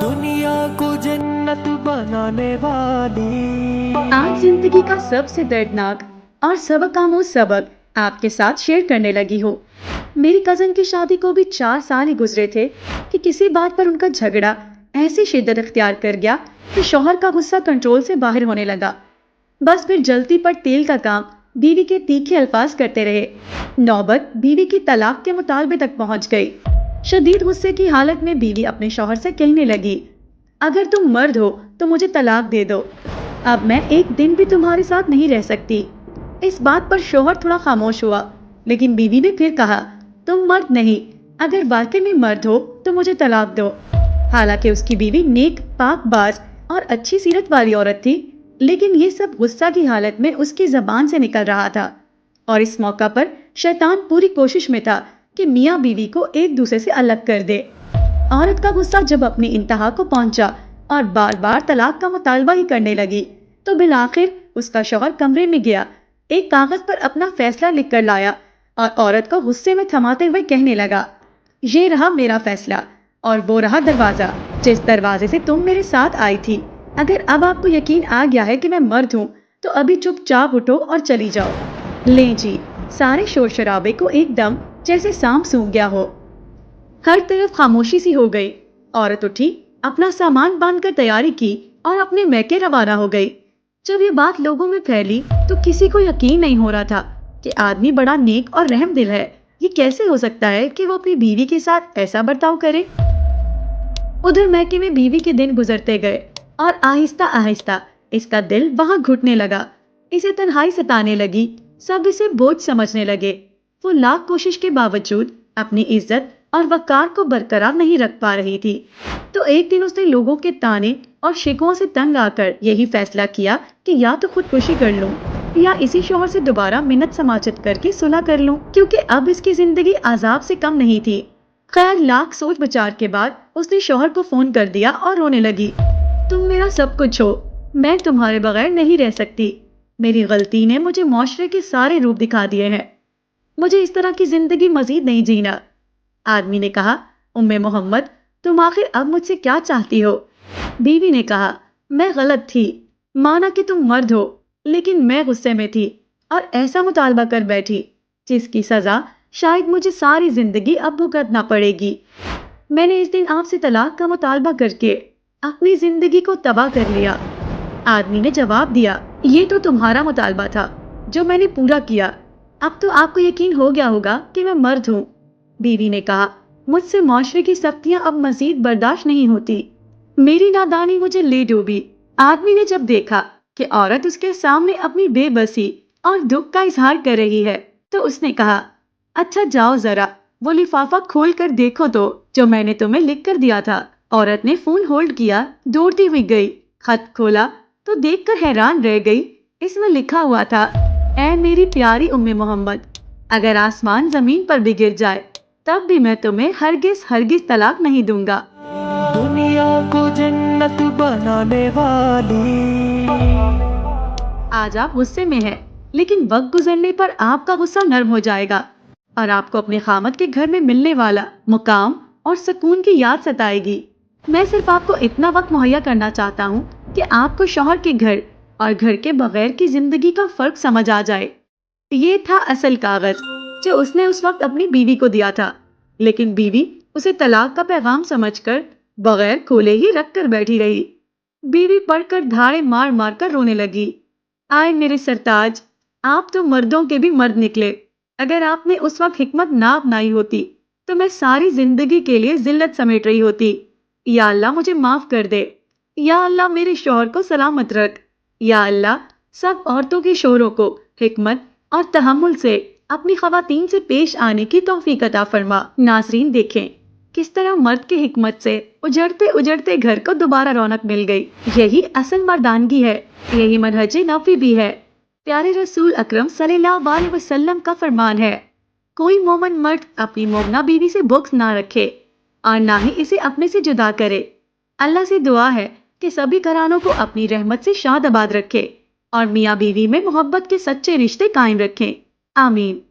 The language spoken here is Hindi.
दुनिया को जन्नत बनाने वाली। आज ज़िंदगी का सबसे दर्दनाक और सबक आमोज सबक आपके साथ शेयर करने लगी हूँ। मेरी कज़न की शादी को भी चार साल ही गुजरे थे कि किसी बात पर उनका झगड़ा ऐसी शिद्दत अख्तियार कर गया कि शोहर का गुस्सा कंट्रोल से बाहर होने लगा। बस फिर जलती पर तेल का काम बीवी के तीखे अल्फाज करते रहे। नौबत बीवी की तलाक के मुतालबे तक पहुँच गई। शदीद गुस्से की हालत में बीवी अपने शौहर से कहने लगी, अगर तुम मर्द हो तो मुझे तलाक दे दो। अब मैं एक दिन भी तुम्हारे साथ नहीं रह सकती। इस बात पर शोहर थोड़ा खामोश हुआ, लेकिन बीवी ने फिर कहा, तुम मर्द नहीं, अगर वाकई में मर्द हो तो मुझे तलाक दो। हालाँकि उसकी बीवी नेक पाक बाज और अच्छी सीरत वाली औरत थी, लेकिन ये सब गुस्सा की हालत में उसकी जबान से निकल रहा था और इस मौका पर शैतान पूरी कोशिश में था कि मियाँ बीवी को एक दूसरे से अलग कर दे। औरत का गुस्सा जब अपनी इंतहा को पहुँचा और बार बार तलाक का मुतालबा ही करने लगी तो बिलाखिर उसका शौहर कमरे में गया, एक कागज़ पर अपना फैसला लिख कर लाया और औरत को गुस्से में थमाते हुए कहने लगा, ये रहा मेरा फैसला और वो रहा दरवाज़ा, जिस दरवाजे से तुम मेरे साथ आई थी। अगर अब आपको यकीन आ गया है कि मैं मर्द हूँ तो अभी चुपचाप उठो और चली जाओ। ले जी, सारे शोर शराबे को एकदम जैसे सांप सूंघ गया हो। हर तरफ़ खामोशी सी हो गई। औरत उठी, अपना सामान बांधकर तैयारी की और अपने मैके रवाना हो गई। जब ये बात लोगों में फैली तो किसी को यकीन नहीं हो रहा था कि आदमी बड़ा नेक और रहम दिल है। ये कैसे हो सकता है कि वो अपनी बीवी के साथ ऐसा बर्ताव करे? उधर मैके में बीवी के दिन गुजरते गए और आहिस्ता आहिस्ता इसका दिल वहाँ घुटने लगा। इसे तन्हाई सताने लगी, सब इसे बोझ समझने लगे। वो लाख कोशिश के बावजूद अपनी इज़्ज़त और वकार को बरकरार नहीं रख पा रही थी। तो एक दिन उसने लोगों के ताने और शिकवों से तंग आकर यही फैसला किया कि या तो खुदकुशी कर लूँ, या इसी शोहर से दोबारा मिन्नत समाचित करके सुलह कर लूँ, क्योंकि अब इसकी ज़िंदगी आजाब से कम नहीं थी। खैर, लाख सोच विचार के बाद उसने शोहर को फ़ोन कर दिया और रोने लगी। तुम मेरा सब कुछ हो, मैं तुम्हारे बगैर नहीं रह सकती। मेरी गलती ने मुझे मुआशरे के सारे रूप दिखा दिए हैं। मुझे इस तरह की ज़िंदगी मजीद नहीं जीना। आदमी ने कहा, उम्मे मोहम्मद, तुम आखिर अब मुझसे क्या चाहती हो? बीवी ने कहा, मैं गलत थी। माना कि तुम मर्द हो, लेकिन मैं गुस्से में थी और ऐसा मुतालबा कर बैठी, जिसकी सजा शायद मुझे सारी ज़िंदगी अब भुगतना पड़ेगी। मैंने इस दिन आपसे तलाक का मुतालबा करके अपनी ज़िंदगी को तबाह कर लिया। आदमी ने जवाब दिया, ये तो तुम्हारा मुतालबा था, जो मैंने पूरा किया। अब तो आपको यकीन हो गया होगा कि मैं मर्द हूँ। बीवी ने कहा, मुझसे माशरे की सख्तियाँ अब मजीद बर्दाश्त नहीं होती। मेरी नादानी मुझे ले डूबी। आदमी ने जब देखा कि औरत उसके सामने अपनी बेबसी और दुख का इजहार कर रही है तो उसने कहा अच्छा जाओ जरा, वो लिफाफा खोल कर देखो तो जो मैंने तुम्हें लिख कर दिया था। औरत ने फ़ोन होल्ड किया, दौड़ती हुई गई। खत खोला तो देखकर हैरान रह गई। इसमें लिखा हुआ था ऐ मेरी प्यारी उम्मे मोहम्मद अगर आसमान ज़मीन पर भी गिर जाए तब भी मैं तुम्हें हरगिज हरगिज तलाक नहीं दूँगा। दुनिया को जन्नत बनाने वाली। आज आप गुस्से में हैं, लेकिन वक्त गुजरने पर आपका गुस्सा नर्म हो जाएगा और आपको अपने खामद के घर में मिलने वाला मुकाम और सुकून की याद सताएगी। मैं सिर्फ़ आपको इतना वक्त मुहैया करना चाहता हूँ कि आपको शोहर के घर और घर के बगैर की ज़िंदगी का फ़र्क समझ आ जाए। ये था असल कागज़, जो उसने उस वक्त अपनी बीवी को दिया था। लेकिन बीवी उसे तलाक का पैगाम समझकर बगैर खोले ही रख कर बैठी रही। बीवी पढ़कर धाड़े मार मार कर रोने लगी। आए मेरे सरताज, आप तो मर्दों के भी मर्द निकले। अगर आपने उस वक्त हिकमत ना अपनाई होती तो मैं सारी ज़िंदगी के लिए जिल्लत समेट रही होती। या अल्लाह मुझे माफ़ कर दे। या अल्लाह मेरे शोहर को सलामत रख। या अल्लाह, सब औरतों के शोरों को, हिकमत और तहमुल से अपनी खवातीन से पेश आने की तोफीक अता फरमा। नाजरीन, देखें, किस तरह मर्द की हिकमत से उजड़ते उजड़ते घर को दोबारा रौनक मिल गई। यही असल मर्दानगी है, यही मनहज नफी भी है। प्यारे रसूल अकरम वसल्लम का फरमान है, कोई मोमन मर्द अपनी मोमना बीवी से बुक्स ना रखे और ना ही इसे अपने से जुदा करे। अल्लाह से दुआ है कि सभी घरानों को अपनी रहमत से शाद आबाद रखे और मियाँ बीवी में मोहब्बत के सच्चे रिश्ते कायम रखें। आमीन।